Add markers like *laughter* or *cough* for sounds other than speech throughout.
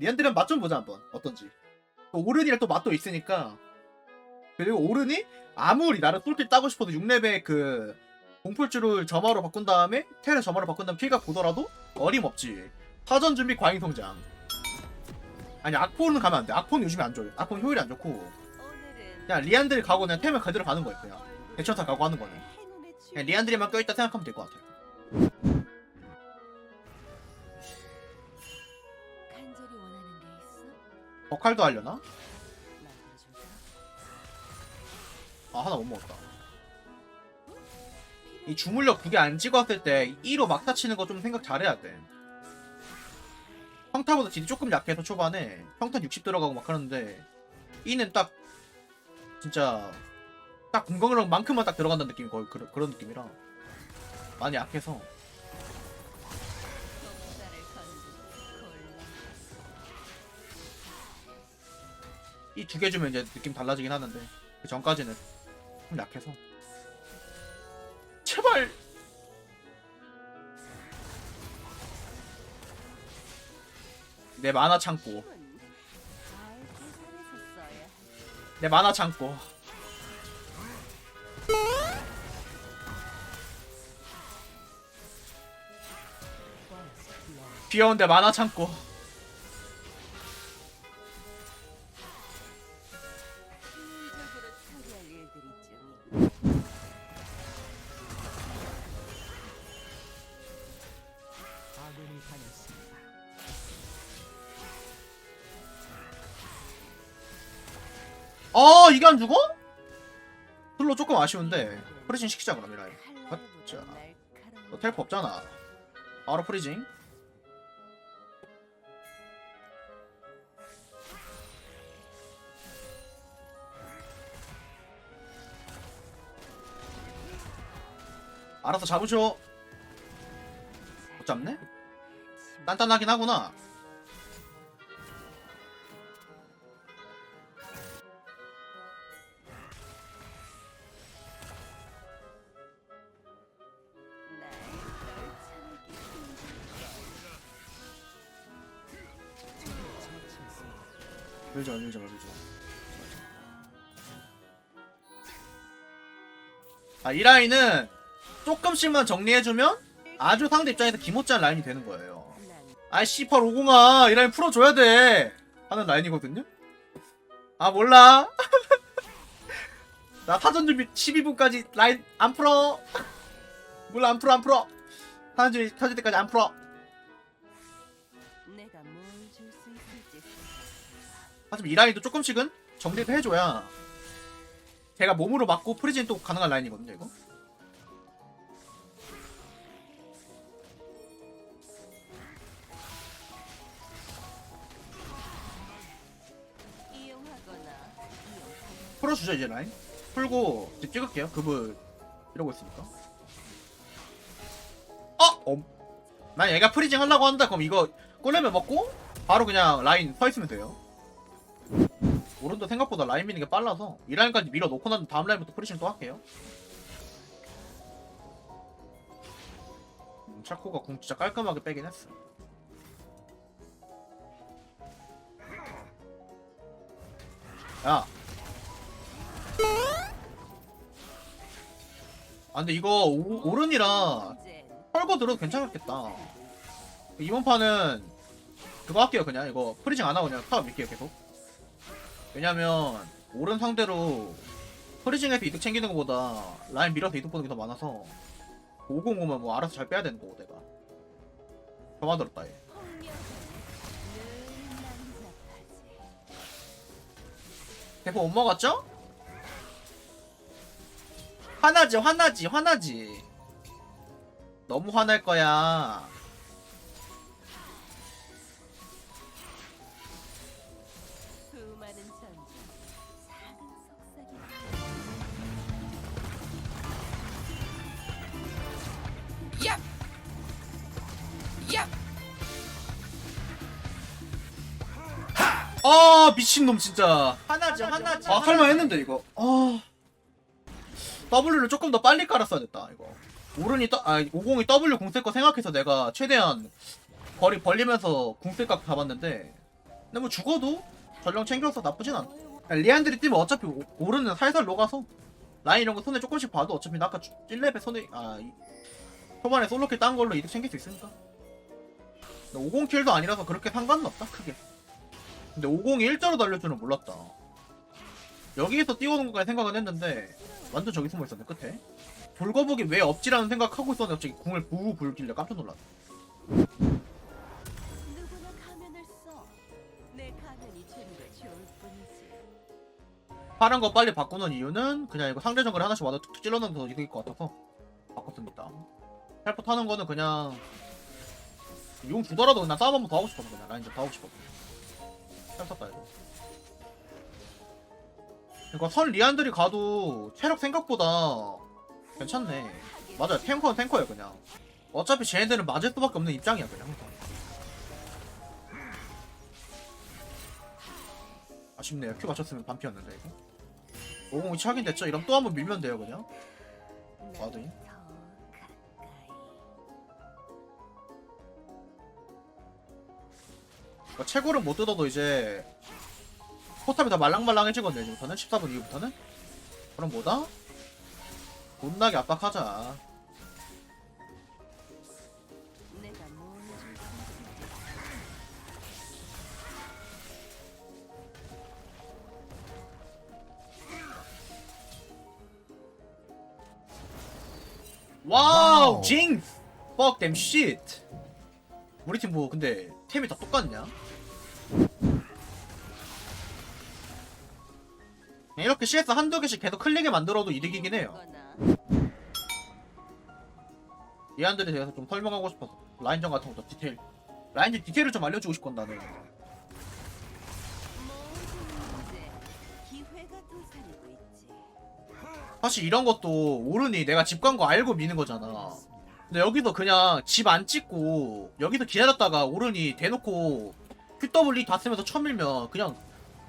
리안드는 맛 좀 보자 한번. 어떤지. 또 오른이랑 또 맛도 있으니까. 그리고 오른이 아무리 나를 쏠길 따고 싶어도 6렙의 그 공풀줄을 점화로 바꾼 다음에 테를 점화로 바꾼 다음에 킬각 보더라도 어림없지. 사전 준비 과잉 성장. 아니 악포는 가면 안돼. 악포는 요즘에 안 좋아요 악포는 효율이 안 좋고. 그냥 리안드를 가고 그냥 템을 그대로 가는 거예요 그냥. 대천사 가고 하는 거는 그냥 리안드리만 껴있다 생각하면 될 것 같아요 버칼도 하려나? 아 하나 못 먹었다. 이 주물력 두 개 안 찍었을 때 2로 막타 치는 거 좀 생각 잘해야 돼. 평타보다 딜이 조금 약해서 초반에 평타 60 들어가고 막 하는데 2는 딱 진짜 딱 공격력만큼만 딱 들어간다는 느낌이 거의 그런, 그런 느낌이라 많이 약해서 이 두 개 주면 이제 느낌 달라지긴 하는데 그 전까지는 좀 약해서. 제발! 내 만화 창고. 내 만화 창고. 귀여운데 만화 창고 아쉬운데 프리징 시키자 그럼 이라이 맞자. 너 텔프 없잖아. 바로 프리징. 알아서 잡으쇼 못 잡네? 단단하긴 하구나 밀자 밀자 밀자 아 이 라인은 조금씩만 정리해주면 아주 상대 입장에서 기모짠 라인이 되는 거예요. 난 아이 씨팔 50아 이 라인 풀어줘야 돼. 하는 라인이거든요? 아 몰라. *laughs* 나 사전 준비 12분까지 라인 안 풀어. 몰라 안 풀어 안 풀어. 사전 준비 터질 때까지 안 풀어 하지만 이 라인도 조금씩은 정리를 해줘야 제가 몸으로 맞고 프리즌 또 가능한 라인이거든요 이거. 풀어주죠 이제 라인. 풀고 이제 찍을게요. 그분 이러고 있으니까. 어! 어? 난 얘가 프리징 하려고 한다. 그럼 이거 꿀레면 먹고 바로 그냥 라인 서 있으면 돼요 오른도 생각보다 라인 미는 게 빨라서 이 라인까지 밀어 놓고 난 다음 라인부터 프리징 또 할게요. 음, 차코가 궁 진짜 깔끔하게 빼긴 했어. 야. 아 근데 이거 오, 오른이라 이젠 털고 들어도 괜찮겠다. 이번 판은 그거 할게요 그냥. 이거 프리징 안 하고 그냥 타워 밀게요 계속 왜냐면 오른 상대로 프리징에서 이득 챙기는 것보다 라인 밀어서 이득 보는 게 더 많아서 50 오면 뭐 알아서 잘 빼야 되는 거고 내가. 저만 들었다 얘. 대포 못 먹었죠? 화나지 화나지 화나지. 너무 화날 거야 아 미친놈 진짜. 화나지 화나지 아 할만했는데 이거. 아. W를 조금 더 빨리 깔았어야 됐다 이거. 오른이 떠, 아 50이 W 궁쓸 거 생각해서 내가 최대한 거리 벌리면서 궁쓸 각 잡았는데. 근데 뭐 죽어도 전령 챙겨서 나쁘진 않아 리안들이 뛰면 어차피 오- 오르는 살살 녹아서 라인 이런 거 손에 조금씩 봐도 어차피 나 아까 1렙에 손에 아 이- 초반에 솔로킬 딴 걸로 이득 챙길 수 있으니까. 50킬도 아니라서 그렇게 상관은 없다 크게 근데 50이 일자로 달릴 줄은 몰랐다 여기에서 뛰어오는 것까지 생각은 했는데 완전 저기 숨어 있었네 끝에 불거북이 왜 없지라는 생각하고 있었는데 갑자기 궁을 부우 불길래 깜짝 놀랐네 누구나 가면을 써. 내 가면이 좀더 좋을 뿐이지. 파란 거 빨리 바꾸는 이유는 그냥 이거 상대 정글 하나씩 와도 툭툭 찔러넣으면 더 이득일 것 같아서 바꿨습니다. 헬퍼 타는 거는 그냥 용 주더라도 그냥 싸움 한번 더 하고 싶었어 그냥 라인 좀 더 하고 싶었어. 따야 돼. 그러니까 선 리안들이 가도 체력 생각보다 괜찮네. 맞아요 탱커는 탱커예요 그냥. 어차피 쟤네들은 맞을 수밖에 없는 입장이야 그냥. 아쉽네요. 큐 맞췄으면 반피였는데 이거. 50이 차긴 됐죠? 이러면 또 한 번 밀면 돼요 그냥. 맞아요. 그러니까 채굴은 못 뜯어도 이제 포탑이 다 말랑말랑해지거든요 이제부터는 14분 이후부터는 그럼 뭐다? 못나게 압박하자. 와우 와우. 징! fuck them shit 우리 팀 뭐 근데 템이 다 똑같냐? 이렇게 CS 한두 개씩 계속 클릭에 만들어도 이득이긴 해요 얘한들에 대해서 좀 설명하고 싶어서 라인전 같은 것도 디테일 라인전 디테일을 좀 알려주고 싶건 나는. 사실 이런 것도 오른이 내가 집 간 거 알고 미는 거잖아 근데 여기서 그냥 집 안 찍고 여기서 기다렸다가 오른이 대놓고 QW 다 쓰면서 쳐밀면 그냥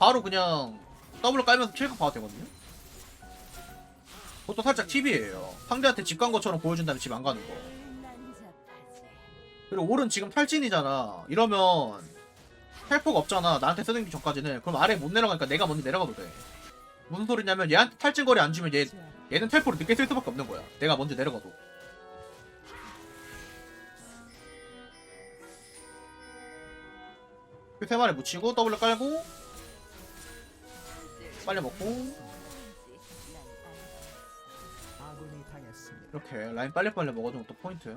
바로 그냥 W 깔면서 킬각 봐도 되거든요 그것도 살짝 팁이에요 상대한테 집 간 것처럼 보여준 다음에 집 안 가는 거. 그리고 오른 지금 탈진이잖아 이러면 헬퍼가 없잖아 나한테 쓰는 게 전까지는 그럼 아래 못 내려가니까 내가 먼저 내려가도 돼 무슨 소리냐면 얘한테 탈진 거리 안 주면 얘 얘는 텔포를 늦게 쓸 수밖에 없는 거야. 내가 먼저 내려가도. 그세 마리 묻히고 더블 깔고 빨리 먹고. 이렇게 라인 빨리빨리 먹어주는 것도 포인트.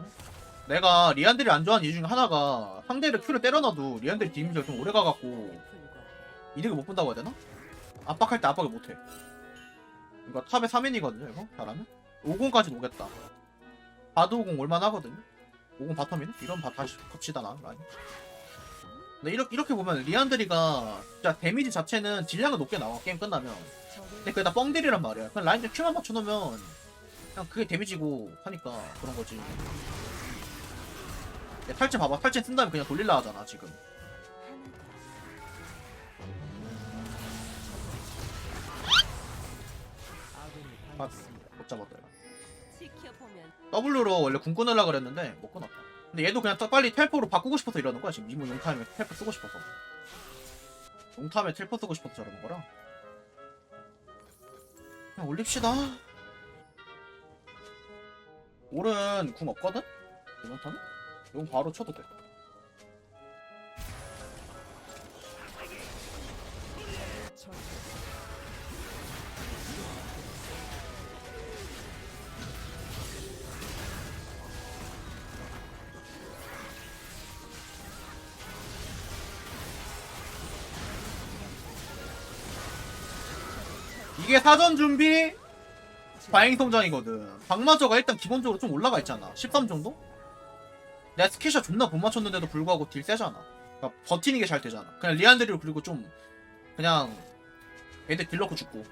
내가 리안들이 안 좋아하는 이유 중에 하나가 상대를 큐를 때려놔도 리안들이 디미지가 좀 오래 가갖고. 이득을 못 본다고 해야 되나? 압박할 때 압박을 못해. 이거 탑에 3인이거든요, 이거? 잘하면? 50까지 오겠다. 바드 50 올만하거든요? 50 바텀이네? 이런 바 다시 컵시다, 나, 라인. 근데 이렇게, 이렇게 보면 리안드리가 진짜 데미지 자체는 질량은 높게 나와, 게임 끝나면. 근데 그게 다 뻥딜이란 말이야. 그냥 라인들 큐만 맞춰놓으면 그냥 그게 데미지고 하니까 그런 거지. 야, 탈진 봐봐. 탈진 쓴 다음에 그냥 돌릴라 하잖아, 지금. 아. 못 잡았다, 이거. W로 원래 궁 끊으려 그랬는데 못 끊었다. 근데 얘도 그냥 딱 빨리 텔포로 바꾸고 싶어서 이러는 거야 지금 이모 용타임에 텔포 쓰고 싶어서. 용타임에 텔포 쓰고 싶어서 저러는 거라. 그냥 올립시다. 올은 궁 없거든? 턴은? 용 바로 쳐도 돼. 이게 사전 준비 과잉 성장이거든. 박마저가 일단 기본적으로 좀 올라가 있잖아. 13 정도? 내가 스키샷 존나 못 맞췄는데도 불구하고 딜 세잖아. 그러니까 버티는 게 잘 되잖아. 그냥 리안드리로 그리고 좀 그냥 애들 딜 넣고 죽고.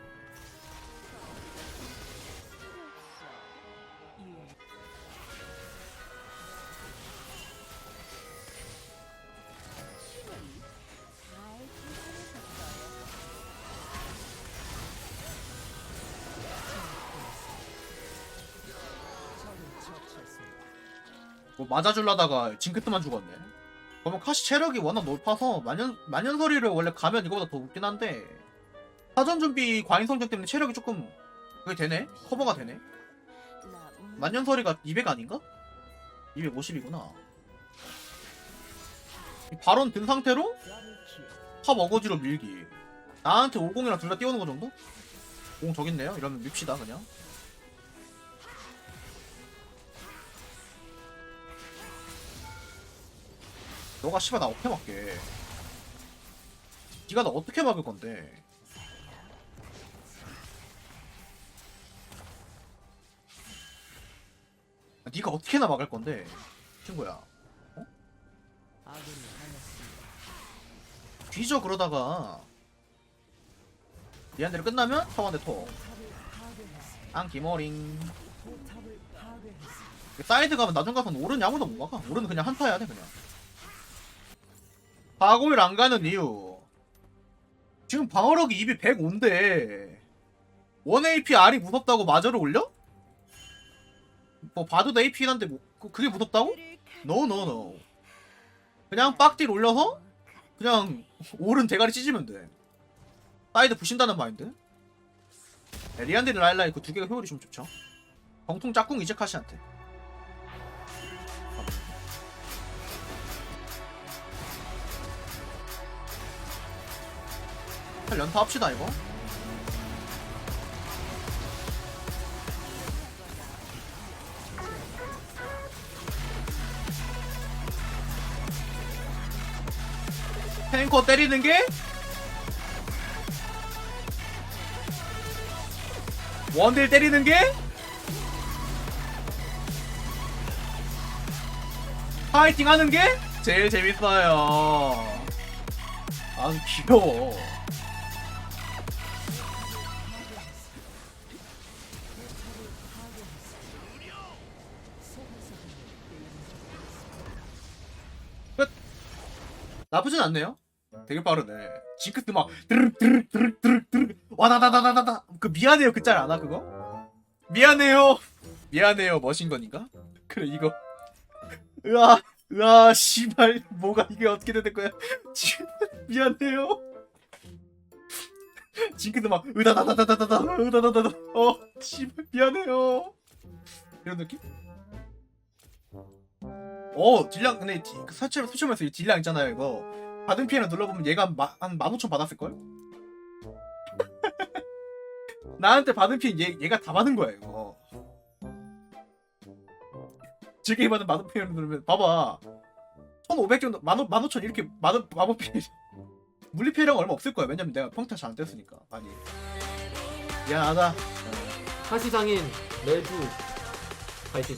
뭐 맞아줄라다가 징크트만 죽었네. 그러면 카시 체력이 워낙 높아서 만년 만년설이를 원래 가면 이거보다 더 높긴 한데 사전 준비 과잉 성장 때문에 체력이 조금 그게 되네 커버가 되네 만년설이가 200 아닌가? 250이구나 발언 든 상태로. 탑 어거지로 밀기 나한테 50이랑 둘 다 띄우는 거 정도? 50 저기 있네요 이러면 밉시다 그냥 너가 씨발 나 어떻게 막게 네가 나 어떻게 막을 건데 아, 네가 어떻게나 막을 건데 친구야 당했습니다. 뒤져 그러다가 미안대로 끝나면 포탑을 파괴했습니다. 안기머링. 사이드 가면 나중 가서는 오른 아무도 못 막아 오른은 그냥 한타 해야 돼 그냥 바고일 안 가는 이유. 지금 방어력이 입이 105인데 1AP R이 무섭다고 마저를 올려? 뭐 봐도 AP긴 한데 뭐 그- 그게 무섭다고? No no no. 그냥 빡딜 올려서 그냥 오른 대가리 찢으면 돼. 사이드 부신다는 마인드. 네, 리안드리 라일라이 그 두 개가 효율이 좀 좋죠. 정통 짝꿍 이제 카시한테 잘 연타 합시다 이거 탱커 때리는 게 원딜 때리는 게 파이팅 하는 게 제일 재밌어요. 아주 귀여워. 나쁘진 않네요. 되게 빠르네. 징크스 막 드르륵 드르륵 드르륵 드르륵 드르륵 와다다다다다다. 그 미안해요 그 짤 아나 그거? 미안해요. 미안해요 머신건인가? 그래 이거. 으아 으아 씨발 뭐가 이게 어떻게 된 거야? *laughs* 미안해요. 징크스 막 으다다다다다다 으다다다다 어 씨발 미안해요. 이런 느낌? 어 딜량 근데 디- 그 설치 설치면서 이 딜량 있잖아요 이거. 받은 피해를 눌러보면 얘가 마, 한 15,000 받았을걸? *laughs* 나한테 받은 피해 얘, 얘가 다 받은 거야 이거. 즐기게 받은 마법 피해를 누르면 봐봐. 1,500 정도 15,000 15,000 이렇게 마법, 마법 피해. *laughs* 물리 피해량 얼마 없을 거야. 왜냐면 내가 평타 잘 안 뗐으니까 많이. 미안하다. 카시장인 매주 파이팅